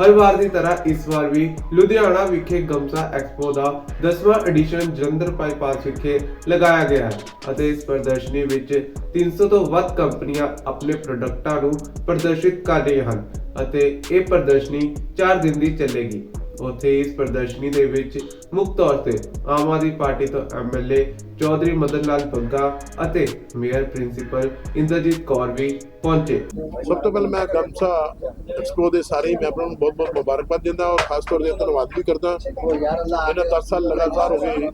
ਹਰ ਵਾਰ ਦੀ ਤਰ੍ਹਾਂ ਇਸ ਵਾਰ ਵੀ ਲੁਧਿਆਣਾ ਵਿਖੇ ਗਮਸਾ ਐਕਸਪੋ ਦਾ 10ਵਾਂ ਐਡੀਸ਼ਨ ਜਲੰਧਰ ਬਾਈਪਾਸ ਵਿਖੇ ਲਗਾਇਆ ਗਿਆ ਹੈ ਅਤੇ ਇਸ ਪ੍ਰਦਰਸ਼ਨੀ ਵਿੱਚ 300 ਤੋਂ ਵੱਧ ਕੰਪਨੀਆਂ ਆਪਣੇ ਪ੍ਰੋਡਕਟਾਂ ਨੂੰ ਪ੍ਰਦਰਸ਼ਿਤ ਕਰ ਰਹੀਆਂ ਹਨ ਅਤੇ ਇਹ ਪ੍ਰਦਰਸ਼ਨੀ 4 ਦਿਨ ਦੀ ਚੱਲੇਗੀ। ਉੱਥੇ ਇਸ ਪ੍ਰਦਰਸ਼ਨੀ ਦੇ ਵਿੱਚ ਮੁੱਖ ਤੌਰ ਤੇ ਆਮ ਆਦਮੀ ਪਾਰਟੀ ਤੋਂ ਐਮਐਲਏ ਚੌਧਰੀ ਮਦਨ ਲਾਲ ਬੱਗਾ ਅਤੇ ਮੇਅਰ ਪ੍ਰਿੰਸੀਪਲ ਇੰਦਰਜੀਤ ਕੌਰ ਵੀ ਪਹੁੰਚੇ। ਸਭ ਤੋਂ ਪਹਿਲਾਂ ਮੈਂ ਗਮਸਾ ਐਕਸਪੋ ਦੇ ਸਾਰੇ ਮੈਂਬਰਾਂ ਨੂੰ ਬਹੁਤ-ਬਹੁਤ ਮੁਬਾਰਕਬਾਦ ਦਿੰਦਾ ਔਰ ਖਾਸ ਤੌਰ ਤੇ ਧੰਨਵਾਦ ਵੀ ਕਰਦਾ। ਇਹਨਾਂ 10 ਸਾਲ ਲਗਾਤਾਰ ਹੋ ਗਏ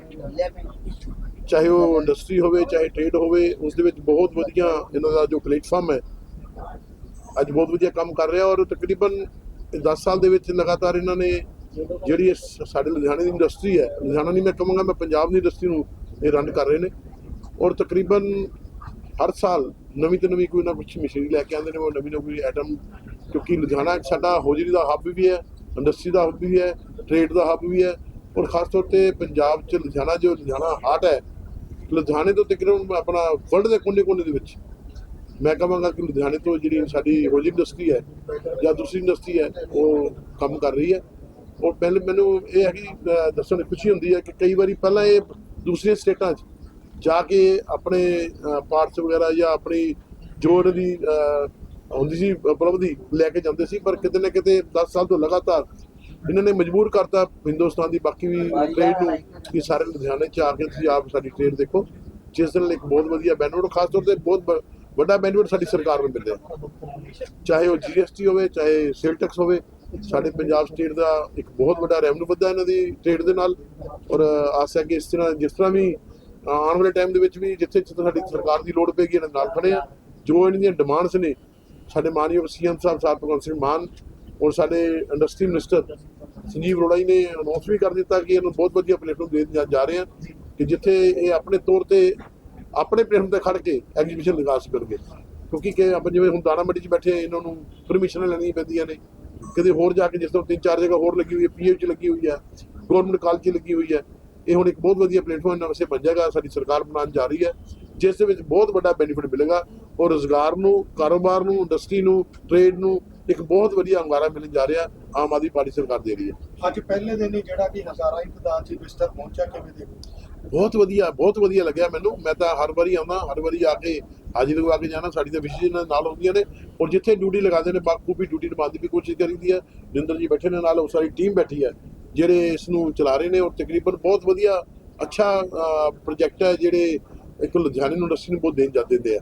ਚਾਹੇ ਉਹ ਇੰਡਸਟਰੀ ਹੋਵੇ, ਚਾਹੇ ਟ੍ਰੇਡ ਹੋਵੇ, ਉਸ ਦੇ ਵਿੱਚ ਬਹੁਤ ਵਧੀਆ ਇਹਨਾਂ ਦਾ ਜੋ ਪਲੇਟਫਾਰਮ ਹੈ, ਅੱਜ ਬਹੁਤ ਵਧੀਆ ਕੰਮ ਕਰ ਰਿਹਾ ਔਰ ਤਕਰੀਬਨ 10 ਸਾਲ ਦੇ ਵਿੱਚ ਲਗਾਤਾਰ ਇਹਨਾਂ ਨੇ ਜਿਹੜੀ ਇਹ ਸ- ਸਾਡੇ ਲੁਧਿਆਣੇ ਦੀ ਇੰਡਸਟਰੀ ਹੈ, ਲੁਧਿਆਣਾ ਨਹੀਂ ਮੈਂ ਕਹਾਂਗਾ, ਮੈਂ ਪੰਜਾਬ ਦੀ ਇੰਡਸਟਰੀ ਨੂੰ ਇਹ ਰਨ ਕਰ ਰਹੇ ਨੇ। ਔਰ ਤਕਰੀਬਨ ਹਰ ਸਾਲ ਨਵੀਂ ਤੋਂ ਨਵੀਂ ਕੋਈ ਨਾ ਕੁਛ ਮਸ਼ੀਨਰੀ ਲੈ ਕੇ ਆਉਂਦੇ ਨੇ, ਉਹ ਨਵੀਂ ਤੋਂ ਕੋਈ ਆਈਟਮ ਕਿਉਂਕਿ ਲੁਧਿਆਣਾ ਇੱਕ ਸਾਡਾ ਹੋਜਰੀ ਦਾ ਹੱਬ ਵੀ ਹੈ ਇੰਡਸਟਰੀ ਦਾ ਹੱਬ ਵੀ ਹੈ ਟ੍ਰੇਡ ਦਾ ਹੱਬ ਵੀ ਹੈ। ਔਰ ਖਾਸ ਤੌਰ ਤੇ ਪੰਜਾਬ 'ਚ ਲੁਧਿਆਣਾ ਜੋ ਲੁਧਿਆਣਾ ਹਾਰਟ ਹੈ, ਲੁਧਿਆਣੇ ਤੋਂ ਤਕਰੀਬਨ ਆਪਣਾ ਵਰਲਡ ਦੇ ਕੋਨੇ-ਕੋਨੇ ਦੇ ਵਿੱਚ। ਮੈਂ ਕਹਾਂਗਾ ਕਿ ਲੁਧਿਆਣੇ ਤੋਂ ਜਿਹੜੀ ਸਾਡੀ ਹੋਜਰੀ ਇੰਡਸਟਰੀ ਹੈ ਜਾਂ ਦੂਸਰੀ ਇੰਡਸਟਰੀ ਹੈ, ਉਹ ਕੰਮ ਕਰ ਰਹੀ ਹੈ। ਔਰ ਪਹਿਲੇ ਮੈਨੂੰ ਇਹ ਹੈ ਕਿ ਦੱਸਣ ਦੀ ਖੁਸ਼ੀ ਹੁੰਦੀ ਹੈ ਕਿ ਕਈ ਵਾਰੀ ਪਹਿਲਾਂ ਇਹ ਦੂਸਰੀਆਂ ਸਟੇਟਾਂ 'ਚ ਜਾ ਕੇ ਆਪਣੇ ਪਾਰਟਸ ਵਗੈਰਾ ਜਾਂ ਆਪਣੀ ਜੋੜ ਦੀ ਹੁੰਦੀ ਸੀ, ਉਪਲਬਧੀ ਲੈ ਕੇ ਜਾਂਦੇ ਸੀ, ਪਰ ਕਿਤੇ ਨਾ ਕਿਤੇ 10 ਸਾਲ ਤੋਂ ਲਗਾਤਾਰ ਇਹਨਾਂ ਨੇ ਮਜਬੂਰ ਕਰਤਾ ਹਿੰਦੁਸਤਾਨ ਦੀ ਬਾਕੀ ਵੀ ਟ੍ਰੇਡ ਨੂੰ ਕਿ ਸਾਰੇ ਲੁਧਿਆਣੇ 'ਚ ਆ ਕੇ ਤੁਸੀਂ ਆਪ ਸਾਡੀ ਟ੍ਰੇਡ ਦੇਖੋ, ਜਿਸ ਨਾਲ ਇੱਕ ਬਹੁਤ ਵਧੀਆ ਬੈਨੀਫਿਟ ਖਾਸ ਤੌਰ ਤੇ ਬਹੁਤ ਵੱਡਾ ਬੈਨੀਫਿਟ ਸਾਡੀ ਸਰਕਾਰ ਨੂੰ ਮਿਲਿਆ। ਚਾਹੇ ਉਹ ਜੀਐਸਟੀ ਹੋਵੇ, ਚਾਹੇ ਸੇਲ ਟੈਕਸ ਹੋਵੇ ਸਾਡੇ ਪੰਜਾਬ ਸਟੇਟ ਦਾ ਇੱਕ ਬਹੁਤ ਵੱਡਾ ਰੈਵਨਿਊ ਵੱਧਾ ਇਹਨਾਂ ਦੀ ਟ੍ਰੇਡ ਦੇ ਨਾਲ ਔਰ ਆਸ ਹੈ ਕਿ ਇਸ ਤਰ੍ਹਾਂ ਜਿਸ ਤਰ੍ਹਾਂ ਵੀ ਆਉਣ ਵਾਲੇ ਟਾਈਮ ਦੇ ਵਿੱਚ ਵੀ ਜਿੱਥੇ ਜਿੱਥੇ ਸਾਡੀ ਸਰਕਾਰ ਦੀ ਲੋੜ ਪੈਗੀ ਇਹਨਾਂ ਨਾਲ ਖੜੇ ਆ ਜੋ ਇਹਨਾਂ ਦੀਆਂ ਡਿਮਾਂਡਸ ਨੇ, ਸਾਡੇ ਮਾਨਯੋਗ ਸੀਐਮ ਸਾਹਿਬ ਸਾਹਿਬ ਭਗਵੰਤ ਸਿੰਘ ਮਾਨ ਔਰ ਸਾਡੇ ਇੰਡਸਟਰੀ ਮਿਨਿਸਟਰ ਸੰਜੀਵ ਅਰੋੜਾ ਜੀ ਨੇ ਅਨਾਉਂਸ ਵੀ ਕਰ ਦਿੱਤਾ ਕਿ ਇਹਨੂੰ ਬਹੁਤ ਵਧੀਆ ਪਲੇਟਫਾਰਮ ਦੇ ਜਾ- ਜਾ ਰਹੇ ਆ ਕਿ ਜਿੱਥੇ ਇਹ ਆਪਣੇ ਤੌਰ ਤੇ ਆਪਣੇ ਪਲੇਟਫਾਰਮ ਤੇ ਖੜ ਕੇ ਐਗਜ਼ੀਬਿਸ਼ਨ ਲਗਾ ਸਕਣਗੇ। ਕਿਉਂਕਿ ਕਿ ਆਪਾਂ ਜਿਵੇਂ ਹੁਣ ਦਾਣਾ ਮੰਡੀ 'ਚ ਬੈਠੇ ਇਹਨਾਂ ਨੂੰ ਪਰਮਿਸ਼ਨਾਂ ਲੈਣੀਆਂ ਪੈਂਦੀਆਂ ਨੇ। ਕਿਤੇ ਹੋਰ ਜਾ ਕੇ ਜਿਸ ਤਰ੍ਹਾਂ ਤਿੰਨ ਚਾਰ ਜਗ੍ਹਾ ਹੋਰ ਲੱਗੀ ਹੋਈ ਹੈ ਪੀਏ 'ਚ ਲੱਗੀ ਹੋਈ ਹੈ ਗਵਰਨਮੈਂਟ ਕਾਲਜ 'ਚ ਲੱਗੀ ਹੋਈ ਹੈ ਇਹ ਹੁਣ ਇੱਕ ਬਹੁਤ ਵਧੀਆ ਪਲੇਟਫਾਰਮ ਇਹਨਾਂ ਵਾਸਤੇ ਬਣ ਜਾਏਗਾ ਸਾਡੀ ਸਰਕਾਰ ਬਣਾਉਣ ਜਾ ਰਹੀ ਹੈ ਜਿਸ ਦੇ ਵਿੱਚ ਬਹੁਤ ਵੱਡਾ ਬੈਨੀਫਿਟ ਮਿਲੇਗਾ ਔਰ ਰੋਜ਼ਗਾਰ ਨੂੰ ਕਾਰੋਬਾਰ ਨੂੰ ਇੰਡਸਟਰੀ ਨੂੰ ਟ੍ਰੇਡ ਨੂੰ ਇੱਕ ਬਹੁਤ ਵਧੀਆ ਅੰਗਾਰਾ ਮਿਲਣ ਜਾ ਰਿਹਾ ਆਮ ਆਦਮੀ ਪਾਰਟੀ ਸਰਕਾਰ ਦੇ ਰਹੀ ਹੈ। ਅੱਜ ਪਹਿਲੇ ਦਿਨ ਹੀ ਜਿਹੜਾ ਕਿ ਹਜ਼ਾਰਾਂ ਹੀ ਤਾਦਾਦ 'ਚ ਵਿਸਟਰ ਪਹੁੰਚਿਆ ਕਿਵੇਂ ਦੇਖੋ ਬਹੁਤ ਵਧੀਆ ਬਹੁਤ ਵਧੀਆ ਲੱਗਿਆ ਮੈਨੂੰ ਮੈਂ ਤਾਂ ਹਰ ਵਾਰੀ ਆਉਂਦਾ ਹਰ ਵਾਰੀ ਆ ਕੇ ਹਾਜ਼ਰੀ ਲਗਾ ਕੇ ਜਾਣਾ, ਸਾਡੀ ਤਾਂ ਵਿਸ਼ੇਸ਼ ਇਹਨਾਂ ਨਾਲ ਹੁੰਦੀਆਂ ਨੇ। ਔਰ ਜਿੱਥੇ ਡਿਊਟੀ ਲਗਾਉਂਦੇ ਨੇ ਬਾਖੂਬੀ ਡਿਊਟੀ ਨਿਭਾਉਣ ਦੀ ਕੋਸ਼ਿਸ਼ ਕਰੀਦੀ ਹੈ। ਜਿੰਦਰ ਜੀ ਬੈਠੇ ਨੇ ਨਾਲ, ਉਹ ਸਾਰੀ ਟੀਮ ਬੈਠੀ ਹੈ, ਜਿਹੜੇ ਇਸ ਨੂੰ ਚਲਾ ਰਹੇ ਨੇ। ਔਰ ਤਕਰੀਬਨ ਬਹੁਤ ਵਧੀਆ, ਅੱਛਾ ਪ੍ਰੋਜੈਕਟ ਹੈ, ਜਿਹੜੇ ਇੱਕ ਲੁਧਿਆਣੇ ਨੂੰ ਨੂੰ ਬਹੁਤ ਦੇਣ ਜਾਂਦੇ ਦਿੰਦੇ ਆ।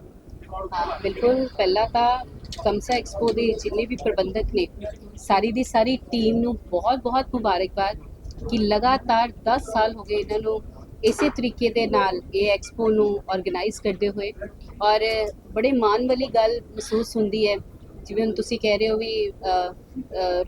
ਬਿਲਕੁਲ। ਪਹਿਲਾਂ ਤਾਂ ਕਮਸਾ ਐਕਸਪੋ ਦੇ ਜਿੰਨੇ ਵੀ ਪ੍ਰਬੰਧਕ ਨੇ, ਸਾਰੀ ਦੀ ਸਾਰੀ ਟੀਮ ਨੂੰ ਬਹੁਤ-ਬਹੁਤ ਮੁਬਾਰਕਬਾਦ ਕਿ ਲਗਾਤਾਰ 10 ਸਾਲ ਹੋ ਗਏ ਇਹਨਾਂ ਨੂੰ ਇਸੇ ਤਰੀਕੇ ਦੇ ਨਾਲ ਇਹ ਐਕਸਪੋ ਨੂੰ ਆਰਗੇਨਾਈਜ਼ ਕਰਦੇ ਹੋਏ ਔਰ ਬੜੇ ਮਾਣ ਵਾਲੀ ਗੱਲ ਮਹਿਸੂਸ ਹੁੰਦੀ ਹੈ। ਜਿਵੇਂ ਹੁਣ ਤੁਸੀਂ ਕਹਿ ਰਹੇ ਹੋ ਵੀ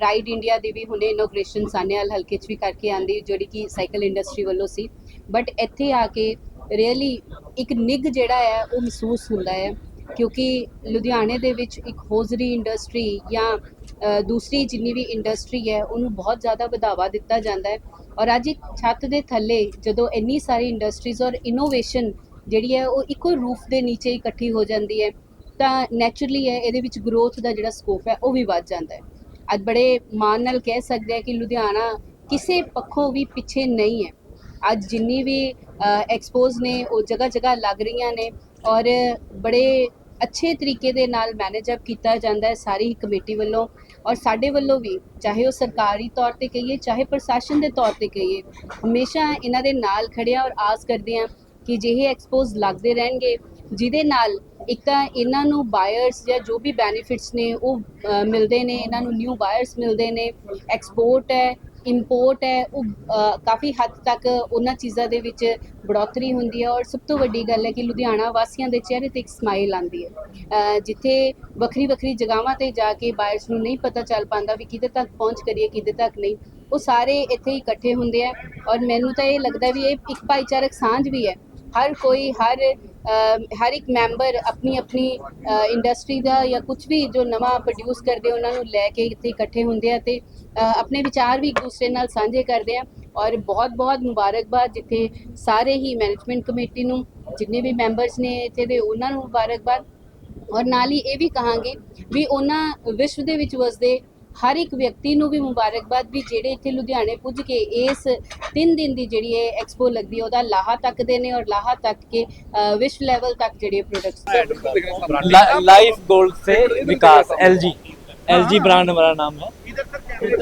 ਰਾਈਡ ਇੰਡੀਆ ਦੀ ਵੀ ਹੁਣੇ ਇਨੋਗ੍ਰੇਸ਼ਨ ਸਾਨੇਵਾਲ ਹਲਕੇ 'ਚ ਵੀ ਕਰਕੇ ਆਂਦੀ ਜਿਹੜੀ ਕਿ ਸਾਈਕਲ ਇੰਡਸਟਰੀ ਵੱਲੋਂ ਸੀ। ਬਟ ਇੱਥੇ ਆ ਕੇ ਰੀਅਲੀ ਇੱਕ ਨਿੱਘ ਜਿਹੜਾ ਹੈ, ਉਹ ਮਹਿਸੂਸ ਹੁੰਦਾ ਹੈ। ਕਿਉਂਕਿ ਲੁਧਿਆਣੇ ਦੇ ਵਿੱਚ ਇੱਕ ਹੋਜ਼ਰੀ ਇੰਡਸਟਰੀ ਜਾਂ ਦੂਸਰੀ ਜਿੰਨੀ ਵੀ ਇੰਡਸਟਰੀ ਹੈ, ਉਹਨੂੰ ਬਹੁਤ ਜ਼ਿਆਦਾ ਵਧਾਵਾ ਦਿੱਤਾ ਜਾਂਦਾ ਹੈ। ਔਰ ਅੱਜ ਇੱਕ ਛੱਤ ਦੇ ਥੱਲੇ ਜਦੋਂ ਇੰਨੀ ਸਾਰੀ ਇੰਡਸਟਰੀਜ਼ ਔਰ ਇਨੋਵੇਸ਼ਨ ਜਿਹੜੀ ਹੈ ਉਹ ਇੱਕੋ ਰੂਫ ਦੇ ਨੀਚੇ ਇਕੱਠੀ ਹੋ ਜਾਂਦੀ ਹੈ, ਤਾਂ ਨੈਚੁਰਲੀ ਹੈ ਇਹਦੇ ਵਿੱਚ ਗਰੋਥ ਦਾ ਜਿਹੜਾ ਸਕੋਪ ਹੈ ਉਹ ਵੀ ਵੱਧ ਜਾਂਦਾ ਹੈ। ਅੱਜ ਬੜੇ ਮਾਣ ਨਾਲ ਕਹਿ ਸਕਦੇ ਆ ਕਿ ਲੁਧਿਆਣਾ ਕਿਸੇ ਪੱਖੋਂ ਵੀ ਪਿੱਛੇ ਨਹੀਂ ਹੈ। ਅੱਜ ਜਿੰਨੀ ਵੀ ਐਕਸਪੋਜ਼ ਨੇ, ਉਹ ਜਗ੍ਹਾ ਜਗ੍ਹਾ ਲੱਗ ਰਹੀਆਂ ਨੇ ਔਰ ਬੜੇ ਅੱਛੇ ਤਰੀਕੇ ਦੇ ਨਾਲ ਮੈਨੇਜ ਅਪ ਕੀਤਾ ਜਾਂਦਾ ਹੈ ਸਾਰੀ ਕਮੇਟੀ ਵੱਲੋਂ। ਔਰ ਸਾਡੇ ਵੱਲੋਂ ਵੀ, ਚਾਹੇ ਉਹ ਸਰਕਾਰੀ ਤੌਰ ਤੇ ਕਹੀਏ, ਚਾਹੇ ਪ੍ਰਸ਼ਾਸਨ ਦੇ ਤੌਰ ਤੇ ਕਹੀਏ, ਹਮੇਸ਼ਾ ਇਹਨਾਂ ਦੇ ਨਾਲ ਖੜਿਆ ਔਰ ਆਸ ਕਰਦੇ ਆ ਕਿ ਜਿਹੇ ਐਕਸਪੋਜ਼ ਲੱਗਦੇ ਰਹਿਣਗੇ, ਜਿਹਦੇ ਨਾਲ ਇੱਕ ਤਾਂ ਇਹਨਾਂ ਨੂੰ ਬਾਇਰਸ ਜਾਂ ਜੋ ਵੀ ਬੈਨੀਫਿਟਸ ਨੇ, ਉਹ ਮਿਲਦੇ ਨੇ, ਇਹਨਾਂ ਨੂੰ ਨਿਊ ਬਾਇਰਸ ਮਿਲਦੇ ਨੇ ਐਕਸਪੋਰਟ ਹੈ ਇੰਪੋਰਟ ਹੈ, ਉਹ ਕਾਫੀ ਹੱਦ ਤੱਕ ਉਹਨਾਂ ਚੀਜ਼ਾਂ ਦੇ ਵਿੱਚ ਬੜੋਤਰੀ ਹੁੰਦੀ ਹੈ ਔਰ ਸਭ ਤੋਂ ਵੱਡੀ ਗੱਲ ਹੈ ਕਿ ਲੁਧਿਆਣਾ ਵਾਸੀਆਂ ਦੇ ਚਿਹਰੇ ਤੇ ਇੱਕ ਸਮਾਈਲ ਆਉਂਦੀ ਹੈ। ਜਿੱਥੇ ਵੱਖਰੀ ਵੱਖਰੀ ਜਗ੍ਹਾਵਾਂ ਤੇ ਜਾ ਕੇ ਬਾਇਰਸ ਨੂੰ ਨਹੀਂ ਪਤਾ ਚੱਲ ਪਾਉਂਦਾ ਵੀ ਕਿਤੇ ਤੱਕ ਪਹੁੰਚ ਕਰੀਏ ਕਿਤੇ ਤੱਕ ਨਹੀਂ, ਉਹ ਸਾਰੇ ਇੱਥੇ ਇਕੱਠੇ ਹੁੰਦੇ ਆ ਔਰ ਮੈਨੂੰ ਤਾਂ ਇਹ ਲੱਗਦਾ ਵੀ ਇਹ ਇੱਕ ਭਾਈਚਾਰਕ ਸਾਂਝ ਵੀ ਹੈ। ਹਰ ਕੋਈ, ਹਰ ਹਰ ਇੱਕ ਮੈਂਬਰ ਆਪਣੀ ਆਪਣੀ ਇੰਡਸਟਰੀ ਦਾ ਜਾਂ ਕੁਝ ਵੀ ਜੋ ਨਵਾਂ ਪ੍ਰੋਡਿਊਸ ਕਰਦੇ ਉਹਨਾਂ ਨੂੰ ਲੈ ਕੇ ਇੱਥੇ ਇਕੱਠੇ ਹੁੰਦੇ ਆ ਤੇ ਆਪਣੇ ਵਿਚਾਰ ਵੀ ਇੱਕ ਦੂਸਰੇ ਨਾਲ ਸਾਂਝੇ ਕਰਦੇ ਆ ਔਰ ਬਹੁਤ ਬਹੁਤ ਮੁਬਾਰਕਬਾਦ ਜਿੱਥੇ ਸਾਰੇ ਹੀ ਮੈਨੇਜਮੈਂਟ ਕਮੇਟੀ ਨੂੰ, ਜਿੰਨੇ ਵੀ ਮੈਂਬਰਸ ਨੇ ਇੱਥੇ ਦੇ ਉਹਨਾਂ ਨੂੰ ਮੁਬਾਰਕਬਾਦ ਔਰ ਨਾਲ ਹੀ ਇਹ ਵੀ ਕਹਾਂਗੇ ਵੀ ਉਹਨਾਂ ਵਿਸ਼ਵ ਦੇ ਵਿੱਚ ਵਸਦੇ ਹਰ ਇੱਕ ਵਿਅਕਤੀ ਨੂੰ ਵੀ ਮੁਬਾਰਕਬਾਦ ਵੀ ਜਿਹੜੇ ਇੱਥੇ ਲੁਧਿਆਣੇ ਪੁੱਜ ਕੇ ਇਸ 3 ਦਿਨ ਦੀ ਜਿਹੜੀ ਇਹ ਐਕਸਪੋ ਲੱਗਦੀ ਹੈ ਉਹਦਾ ਲਾਹਾ ਤੱਕਦੇ ਨੇ ਔਰ ਲਾਹਾ ਤੱਕ ਕੇ ਅ, ਵਿਸ਼ਵ ਲੈਵਲ ਤੱਕ ਜਿਹੜੇ ਪ੍ਰੋਡਕਟਸ ला- लाइफ गोल्ड से विकास एलजी एलजी ब्रांड हमारा नाम है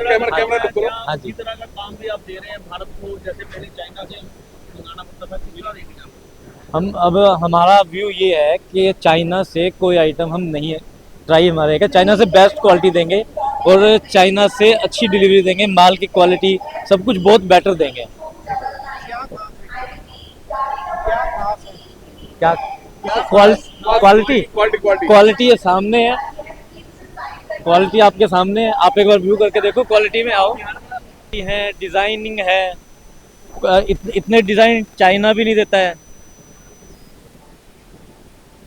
कैमरा कैमरा लुक करो हाँ जी इस तरह का काम भी आप दे रहे हैं भारत को जैसे पहले चाइना से मंगाना पड़ता था सुविधा देंगे आप हम अब हमारा व्यू ये है कि चाइना से कोई आइटम हम नहीं ट्राई हमारे का चाइना से बेस्ट क्वालिटी देंगे और चाइना से अच्छी डिलीवरी देंगे माल की क्वालिटी सब कुछ बहुत बेटर देंगे। क्या क्वालिटी क्वालिटी सामने है। क्वालिटी आपके सामने है। आप एक बार व्यू करके देखो क्वालिटी में आओ। है डिज़ाइनिंग है। इत, इतने डिज़ाइन चाइना भी नहीं देता है।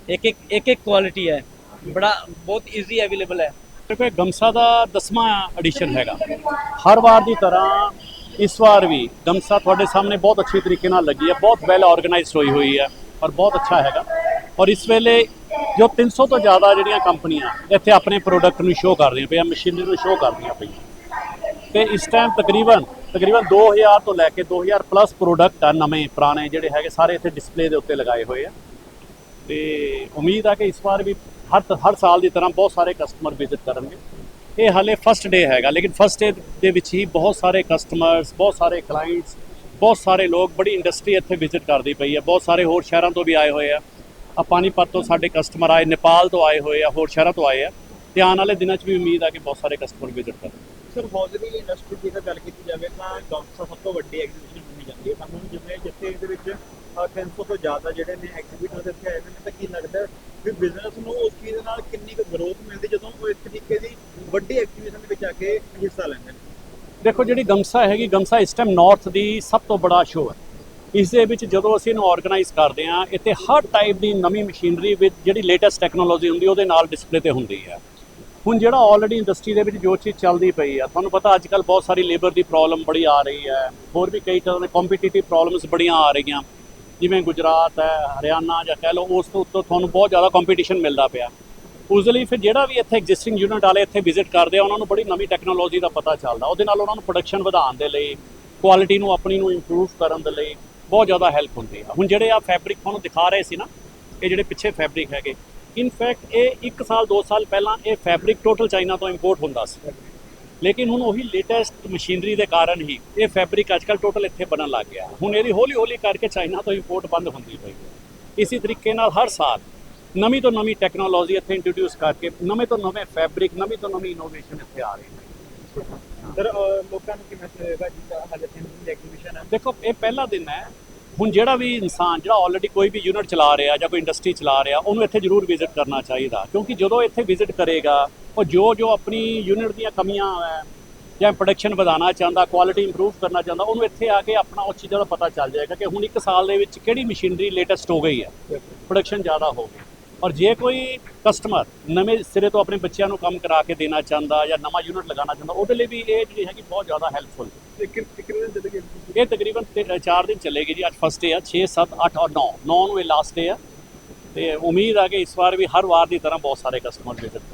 एक एक एक एक क्वालिटी है। बड़ा बहुत इजी अवेलेबल है। ਦੇਖੋ, ਇਹ ਗਮਸਾ ਦਾ 10ਵਾਂ ਐਡੀਸ਼ਨ ਹੈਗਾ। ਹਰ ਵਾਰ ਦੀ ਤਰ੍ਹਾਂ ਇਸ ਵਾਰ ਵੀ ਗਮਸਾ ਤੁਹਾਡੇ ਸਾਹਮਣੇ ਬਹੁਤ ਅੱਛੇ ਤਰੀਕੇ ਨਾਲ ਲੱਗੀ ਹੈ, ਬਹੁਤ ਵੈਲ ਆਰਗੇਨਾਈਜ਼ਡ ਹੋਈ ਹੋਈ ਹੈ ਔਰ ਬਹੁਤ ਅੱਛਾ ਹੈਗਾ। ਔਰ ਇਸ ਵੇਲੇ ਜੋ 300 ਤੋਂ ਜ਼ਿਆਦਾ ਜਿਹੜੀਆਂ ਕੰਪਨੀਆਂ ਇੱਥੇ ਆਪਣੇ ਪ੍ਰੋਡਕਟ ਨੂੰ ਸ਼ੋਅ ਕਰਦੀਆਂ ਪਈਆਂ, ਮਸ਼ੀਨਰੀ ਨੂੰ ਸ਼ੋਅ ਕਰਦੀਆਂ ਪਈਆਂ। ਤੇ ਇਸ ਟਾਈਮ ਤਕਰੀਬਨ ਤਕਰੀਬਨ 2000 ਤੋਂ ਲੈ ਕੇ 2000 ਪਲੱਸ ਪ੍ਰੋਡਕਟ ਆ, ਨਵੇਂ, ਪੁਰਾਣੇ ਜਿਹੜੇ ਹੈਗੇ, ਸਾਰੇ ਇੱਥੇ ਡਿਸਪਲੇ ਦੇ ਉੱਤੇ ਲਗਾਏ ਹੋਏ ਆ। ਤੇ ਉਮੀਦ ਆ ਕਿ ਇਸ ਵਾਰ ਵੀ ਹਰ ਹਰ ਸਾਲ ਦੀ ਤਰ੍ਹਾਂ ਬਹੁਤ ਸਾਰੇ ਕਸਟਮਰ ਵਿਜ਼ਿਟ ਕਰਨਗੇ। ਇਹ ਹਾਲੇ ਫਸਟ ਡੇ ਹੈਗਾ, ਲੇਕਿਨ ਫਸਟ ਡੇ ਦੇ ਵਿੱਚ ਹੀ ਬਹੁਤ ਸਾਰੇ ਕਸਟਮਰਸ ਬਹੁਤ ਸਾਰੇ ਕਲਾਇੰਟਸ ਬਹੁਤ ਸਾਰੇ ਲੋਕ ਬੜੀ ਇੰਡਸਟਰੀ ਇੱਥੇ ਵਿਜ਼ਿਟ ਕਰਦੀ ਪਈ ਹੈ। ਬਹੁਤ ਸਾਰੇ ਹੋਰ ਸ਼ਹਿਰਾਂ ਤੋਂ ਵੀ ਆਏ ਹੋਏ ਆ। ਆ ਪਾਣੀਪਤ ਤੋਂ ਸਾਡੇ ਕਸਟਮਰ ਆਏ, ਨੇਪਾਲ ਤੋਂ ਆਏ ਹੋਏ ਆ, ਹੋਰ ਸ਼ਹਿਰਾਂ ਤੋਂ ਆਏ ਆ। ਤੇ ਆਉਣ ਵਾਲੇ ਦਿਨਾਂ 'ਚ ਵੀ ਉਮੀਦ ਆ ਕਿ ਬਹੁਤ ਸਾਰੇ ਕਸਟਮਰ ਵਿਜ਼ਿਟ ਕਰਨ। ਸਰ ਹੌਜ਼ਰੀ ਇੰਡਸਟਰੀ ਦੀ ਗੱਲ ਕੀਤੀ ਜਾਵੇ ਤਾਂ ਗੌਂਸਾ ਸਭ ਤੋਂ ਵੱਡੀ ਐਗਜ਼ੀਬਿਸ਼ਨ ਮੰਨੀ ਜਾਂਦੀ ਹੈ। ਸਾਨੂੰ ਜਿਵੇਂ ਜਿੱਥੇ ਇਹਦੇ ਵਿੱਚ 300 ਤੋਂ ਜ਼ਿਆਦਾ ਜਿਹੜੇ ਨੇ ਐਗਜ਼ੀਬਿਟਰ ਇੱਥੇ ਆਏ ਨੇ, ਤਾਂ ਕੀ ਲੱਗਦਾ ਵੀ ਬਿਜ਼ਨਸ ਨੂੰ ਉਸ ਚੀਜ਼ ਨਾਲ ਕਿੰਨੀ ਕੁ ਗਰੋਥ ਮਿਲਦੀ ਜਦੋਂ ਉਹ ਇਸ ਤਰੀਕੇ ਦੀ ਵੱਡੀ ਐਗਜ਼ੀਬਿਸ਼ਨ ਦੇ ਵਿੱਚ ਆ ਕੇ ਹਿੱਸਾ ਲੈਂਦੇ ਨੇ? ਦੇਖੋ, ਜਿਹੜੀ ਗਮਸਾ ਹੈਗੀ, ਗਮਸਾ ਇਸ ਟਾਈਮ ਨਾਰਥ ਦੀ ਸਭ ਤੋਂ ਬੜਾ ਸ਼ੋਅ ਹੈ। ਇਸ ਦੇ ਵਿੱਚ ਜਦੋਂ ਅਸੀਂ ਇਹਨੂੰ ਆਰਗੇਨਾਈਜ਼ ਕਰਦੇ ਹਾਂ, ਇੱਥੇ ਹਰ ਟਾਈਪ ਦੀ ਨਵੀਂ ਮਸ਼ੀਨਰੀ ਵਿੱਚ ਜਿਹੜੀ ਲੇਟੈਸਟ ਟੈਕਨੋਲੋਜੀ ਹੁੰਦੀ, ਉਹਦੇ ਨਾਲ ਡਿਸਪਲੇ ਤੇ ਹੁੰਦੀ ਹੈ। ਹੁਣ ਜਿਹੜਾ ਆਲਰੇਡੀ ਇੰਡਸਟਰੀ ਦੇ ਵਿੱਚ ਜੋ ਚੀਜ਼ ਚੱਲਦੀ ਪਈ ਆ, ਤੁਹਾਨੂੰ ਪਤਾ ਅੱਜ ਕੱਲ ਬਹੁਤ ਸਾਰੀ ਲੇਬਰ ਦੀ ਪ੍ਰੋਬਲਮ ਬੜੀ ਆ ਰਹੀ ਹੈ। ਹੋਰ ਵੀ ਕਈ ਤਰ੍ਹਾਂ ਦੇ ਕੰਪੀਟੀਟਿਵ ਪ੍ਰੋਬਲਮਸ ਬੜੀਆਂ ਆ ਰਹੀਆਂ। ਜਿਵੇਂ ਗੁਜਰਾਤ ਹੈ, ਹਰਿਆਣਾ ਜਾਂ ਕਹਿ ਲਓ ਉਸ ਤੋਂ ਉੱਤੋਂ ਤੁਹਾਨੂੰ ਬਹੁਤ ਜ਼ਿਆਦਾ ਕੰਪੀਟੀਸ਼ਨ ਮਿਲਦਾ ਪਿਆ। ਉਸ ਲਈ ਫਿਰ ਜਿਹੜਾ ਵੀ ਇੱਥੇ ਐਗਜ਼ਿਸਟਿੰਗ ਯੂਨਿਟ ਵਾਲੇ ਇੱਥੇ ਵਿਜ਼ਿਟ ਕਰਦੇ ਆ, ਉਹਨਾਂ ਨੂੰ ਬੜੀ ਨਵੀਂ ਟੈਕਨੋਲੋਜੀ ਦਾ ਪਤਾ ਚੱਲਦਾ। ਉਹਦੇ ਨਾਲ ਉਹਨਾਂ ਨੂੰ ਪ੍ਰੋਡਕਸ਼ਨ ਵਧਾਉਣ ਦੇ ਲਈ ਕੁਆਲਿਟੀ ਨੂੰ ਆਪਣੀ ਨੂੰ ਇੰਪਰੂਵ ਕਰਨ ਦੇ ਲਈ ਬਹੁਤ ਜ਼ਿਆਦਾ ਹੈਲਪ ਹੁੰਦੀ ਆ। ਹੁਣ ਜਿਹੜੇ ਆ ਫੈਬਰਿਕ ਤੁਹਾਨੂੰ ਦਿਖਾ ਰਹੇ ਸੀ ਨਾ, ਇਹ ਜਿਹੜੇ ਪਿੱਛੇ ਫੈਬਰਿਕ ਹੈਗੇ। ਇਨਫੈਕਟ ਇਹ 1 ਸਾਲ 2 ਸਾਲ ਪਹਿਲਾਂ ਇਹ ਫੈਬਰਿਕ ਟੋਟਲ ਚਾਈਨਾ ਤੋਂ ਇੰਪੋਰਟ ਹੁੰਦਾ ਸੀ। ਲੇਕਿਨ ਹੁਣ ਉਹੀ ਲੇਟੈਸਟ ਮਸ਼ੀਨਰੀ ਦੇ ਕਾਰਨ ਹੀ ਇਹ ਫੈਬਰਿਕ ਅੱਜਕੱਲ ਟੋਟਲ ਇੱਥੇ ਬਣਨ ਲੱਗ ਗਿਆ। ਹੁਣ ਇਹਦੀ ਹੌਲੀ ਹੌਲੀ ਕਰਕੇ ਚਾਈਨਾ ਤੋਂ ਇੰਪੋਰਟ ਬੰਦ ਹੁੰਦੀ ਪਈ ਹੈ। ਇਸੇ ਤਰੀਕੇ ਨਾਲ ਹਰ ਸਾਲ ਨਵੀਂ ਤੋਂ ਨਵੀਂ ਟੈਕਨੋਲੋਜੀ ਇੱਥੇ ਇੰਟਰੋਡਿਊਸ ਕਰਕੇ ਨਵੇਂ ਤੋਂ ਨਵੇਂ ਫੈਬਰਿਕ ਨਵੀਂ ਤੋਂ ਨਵੀਂ ਇਨੋਵੇਸ਼ਨ ਇੱਥੇ ਆ ਰਹੀ ਹੈ। ਸਰ ਲੋਕਾਂ ਨੂੰ ਕੀ ਮੈਸੇਜ ਹੋਏਗਾ ਜਿੱਦਾਂ ਹਾਲੇ ਐਗਜ਼ੀਬਿਸ਼ਨ ਹੈ? ਦੇਖੋ ਇਹ ਪਹਿਲਾ ਦਿਨ ਹੈ ਹੁਣ ਜਿਹੜਾ ਵੀ ਇਨਸਾਨ ਜਿਹੜਾ ਆਲਰੇਡੀ ਕੋਈ ਵੀ ਯੂਨਿਟ ਚਲਾ ਰਿਹਾ ਜਾਂ ਕੋਈ ਇੰਡਸਟਰੀ ਚਲਾ ਰਿਹਾ ਉਹਨੂੰ ਇੱਥੇ ਜ਼ਰੂਰ ਵਿਜ਼ਿਟ ਕਰਨਾ ਚਾਹੀਦਾ। ਕਿਉਂਕਿ ਜਦੋਂ ਇੱਥੇ ਵਿਜ਼ਿਟ ਕਰੇਗਾ ਉਹ ਜੋ ਜੋ ਆਪਣੀ ਯੂਨਿਟ ਦੀਆਂ ਕਮੀਆਂ ਹੈ ਜਾਂ ਪ੍ਰੋਡਕਸ਼ਨ ਵਧਾਉਣਾ ਚਾਹੁੰਦਾ ਕੁਆਲਿਟੀ ਇੰਪਰੂਵ ਕਰਨਾ ਚਾਹੁੰਦਾ ਉਹਨੂੰ ਇੱਥੇ ਆ ਕੇ ਆਪਣਾ ਉਸ ਚੀਜ਼ਾਂ ਦਾ ਪਤਾ ਚੱਲ ਜਾਏਗਾ ਕਿ ਹੁਣ ਇੱਕ ਸਾਲ ਦੇ ਵਿੱਚ ਕਿਹੜੀ ਮਸ਼ੀਨਰੀ ਲੇਟੈਸਟ ਹੋ ਗਈ ਹੈ। ਪ੍ਰੋਡਕਸ਼ਨ ਜ਼ਿਆਦਾ ਹੋ ਗਈ ਔਰ ਜੇ ਕੋਈ ਕਸਟਮਰ ਨਵੇਂ ਸਿਰੇ ਤੋਂ ਆਪਣੇ ਬੱਚਿਆਂ ਨੂੰ ਕੰਮ ਕਰਾ ਕੇ ਦੇਣਾ ਚਾਹੁੰਦਾ ਜਾਂ ਨਵਾਂ ਯੂਨਿਟ ਲਗਾਉਣਾ ਚਾਹੁੰਦਾ ਉਹਦੇ ਲਈ ਵੀ ਇਹ ਜਿਹੜੀ ਹੈਗੀ ਬਹੁਤ ਜ਼ਿਆਦਾ ਹੈਲਪਫੁਲ ਇਹ ਤਕਰੀਬਨ 4 ਦਿਨ ਚੱਲੇਗੀ ਜੀ ਅੱਜ ਫਸਟ ਡੇ ਆ 6 7 8 ਔਰ 9 9 ਨੂੰ ਇਹ ਲਾਸਟ ਡੇ ਆ। ਤੇ ਉਮੀਦ ਆ ਕਿ ਇਸ ਵਾਰ ਵੀ ਹਰ ਵਾਰ ਦੀ ਤਰ੍ਹਾਂ ਬਹੁਤ ਸਾਰੇ ਕਸਟਮਰ ਵਿਜ਼ਿਟ